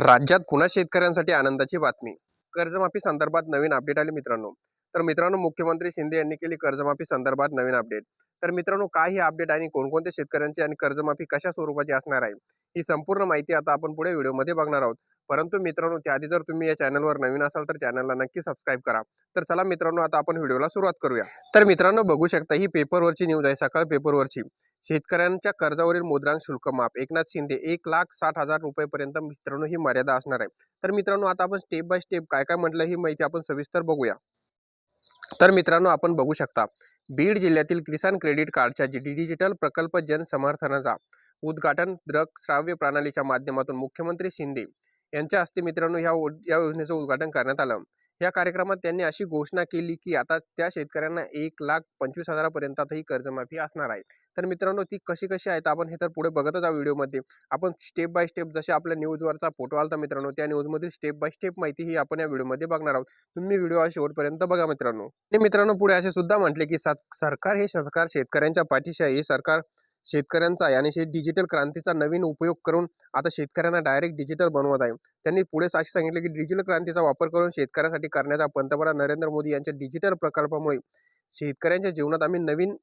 राज्यात पुन्हा शेतकऱ्यांसाठी आनंदाची बातमी. कर्जमाफी संदर्भात नवीन अपडेट आले मित्रांनो. तर मित्रांनो मुख्यमंत्री शिंदे यांनी केली कर्जमाफी संदर्भात नवीन अपडेट तर मित्रांनो काय ही अपडेट आणि कोणकोणत्या शेतकऱ्यांची आणि कर्जमाफी कशा स्वरूपाची असणार आहे ही संपूर्ण माहिती आता आपण पुढे व्हिडिओमध्ये बघणार आहोत. परंतु मित्रांनो त्याआधी जर तुम्ही या चॅनलवर नवीन असाल तर चॅनलला नक्की सबस्क्राईब करा. तर चला मित्रांनो आता आपण व्हिडिओला सुरुवात करूया. तर मित्रांनो बघू शकता ही पेपरवरची न्यूज आहे सकाळ पेपरवरची. शेतकऱ्यांच्या कर्जावरील मुद्रांक शुल्क माफ. एकनाथ शिंदे एक लाख साठ हजार रुपयेपर्यंत मित्रांनो ही मर्यादा असणार आहे. तर मित्रांनो आता आपण स्टेप बाय स्टेप काय काय म्हटलं ही माहिती आपण सविस्तर बघूया. तर मित्रांनो आपण बघू शकता. बीड जिल्ह्यातील किसान क्रेडिट कार्डच्या डिजिटल प्रकल्प जनसमर्थनाचा उद्घाटन द्रक श्राव्य प्रणालीच्या माध्यमातून मुख्यमंत्री शिंदे यांच्या हस्ते मित्रांनो ह्या ओ- या योजनेचं उद्घाटन करण्यात आलं. या कार्यक्रमात त्यांनी अशी घोषणा केली की आता त्या शेतकऱ्यांना एक लाख पंचवीस हजारापर्यंतही कर्जमाफी असणार आहे. तर मित्रांनो ती कशी कशी आहेत आपण हे तर पुढे बघतच आहोत व्हिडिओमध्ये. आपण स्टेप बाय स्टेप जसे आपल्या न्यूजवरचा फोटो आलता मित्रांनो त्या न्यूजमधील स्टेप बाय स्टेप माहिती ही आपण या व्हिडिओमध्ये बघणार आहोत. तुम्ही व्हिडिओ शेवटपर्यंत बघा मित्रांनो. आणि मित्रांनो पुढे असे सुद्धा म्हटले की सरकार हे सरकार शेतकऱ्यांच्या पाठीशी आहे. हे सरकार शेतकऱ्यांचा आहे आणि हे डिजिटल क्रांतीचा नवीन उपयोग करून आता शेतकऱ्यांना डायरेक्ट डिजिटल बनवत आहे. त्यांनी पुढे असे सांगितले की डिजिटल क्रांतीचा वापर करून शेतकऱ्यासाठी करण्याचा पंतप्रधान नरेंद्र मोदी यांच्या डिजिटल प्रकल्पामुळे शेतकऱ्यांच्या जीवनात आम्ही नवीन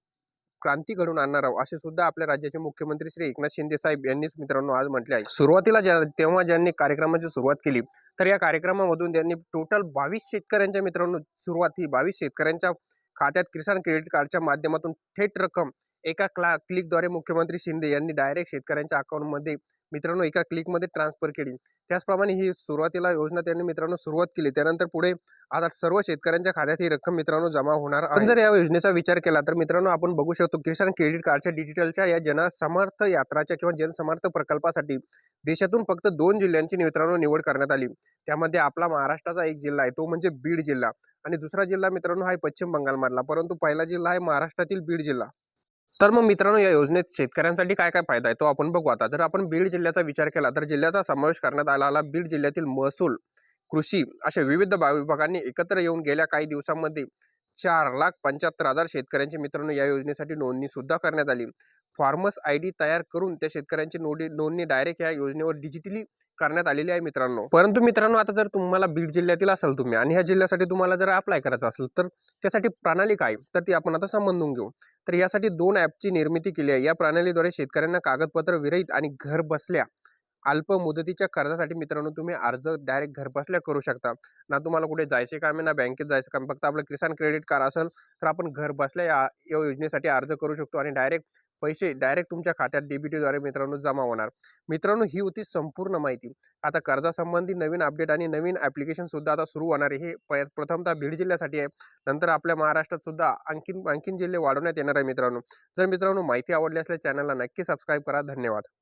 क्रांती घडून आणणार आहोत असे सुद्धा आपल्या राज्याचे मुख्यमंत्री श्री एकनाथ शिंदे साहेब यांनीच मित्रांनो आज म्हटले आहे. सुरुवातीला ज्या तेव्हा ज्यांनी कार्यक्रमाची सुरुवात केली तर या कार्यक्रमामधून त्यांनी टोटल बावीस शेतकऱ्यांच्या मित्रांनो सुरुवात ही बावीस शेतकऱ्यांच्या खात्यात किसान क्रेडिट कार्डच्या माध्यमातून थेट रक्कम एका क्ला क्लिकद्वारे मुख्यमंत्री शिंदे यांनी डायरेक्ट शेतकऱ्यांच्या अकाउंटमध्ये मित्रांनो एका क्लिकमध्ये ट्रान्सफर केली. त्याचप्रमाणे ही सुरुवातीला योजना त्यांनी मित्रांनो सुरुवात केली. त्यानंतर पुढे आता सर्व शेतकऱ्यांच्या खात्यात ही रक्कम मित्रांनो जमा होणार आपण जर या योजनेचा विचार केला तर मित्रांनो आपण बघू शकतो किसान क्रेडिट कार्डच्या डिजिटलच्या या जनसमर्थ यात्राच्या किंवा जनसमर्थ प्रकल्पासाठी देशातून फक्त दोन जिल्ह्यांची मित्रांनो निवड करण्यात आली. त्यामध्ये आपला महाराष्ट्राचा एक जिल्हा आहे तो म्हणजे बीड जिल्हा. आणि दुसरा जिल्हा मित्रांनो हा पश्चिम बंगालमधला. परंतु पहिला जिल्हा आहे महाराष्ट्रातील बीड जिल्हा. तर मग मित्रांनो या योजनेत शेतकऱ्यांसाठी काय काय फायदा आहे? तो आपण बघू आता. जर आपण बीड जिल्ह्याचा विचार केला तर जिल्ह्याचा समावेश करण्यात आला आला बीड जिल्ह्यातील महसूल कृषी अशा विविध विभागांनी एकत्र येऊन गेल्या काही दिवसांमध्ये चार लाख पंच्याहत्तर हजार शेतकऱ्यांची मित्रांनो या योजनेसाठी नोंदणी सुद्धा करण्यात आली. फार्मर्स आय डी तयार करून त्या शेतकऱ्यांची नोंदी नोंदणी डायरेक्ट या योजनेवर डिजिटली करण्यात आलेली आहे मित्रांनो. परंतु मित्रांनो आता जर तुम्हाला बीड जिल्ह्यातील असाल तुम्ही आणि ह्या जिल्ह्यासाठी तुम्हाला जर अप्लाय करायचं असेल तर त्यासाठी प्रणाली काय? तर ती आपण आता समजून घेऊ. तर यासाठी दोन ॲपची निर्मिती केली आहे. या प्रणालीद्वारे शेतकऱ्यांना कागदपत्र विरहित आणि घर बसल्या अल्प मुदतीच्या कर्जासाठी मित्रांनो तुम्ही अर्ज डायरेक्ट घरबसल्या करू शकता. ना तुम्हाला कुठे जायचे काम आहे ना बँकेत जायचं काम. फक्त आपलं किसान क्रेडिट कार्ड असेल तर आपण घर बसल्या या योजनेसाठी अर्ज करू शकतो आणि डायरेक्ट पैसे डायरेक्ट तुमच्या खात्यात डीबीटीद्वारे मित्रांनो जमा होणार. मित्रांनो ही होती संपूर्ण माहिती. आता कर्जासंबंधी नवीन अपडेट आणि नवीन ॲप्लिकेशनसुद्धा आता सुरू होणार आहे. हे प प्रथमतः बीड जिल्ह्यासाठी आहे. नंतर आपल्या महाराष्ट्रात सुद्धा आणखीन आणखीन जिल्हे वाढवण्यात येणार आहे मित्रांनो. जर मित्रांनो माहिती आवडली असल्यास चॅनलला नक्की सबस्क्राईब करा. धन्यवाद.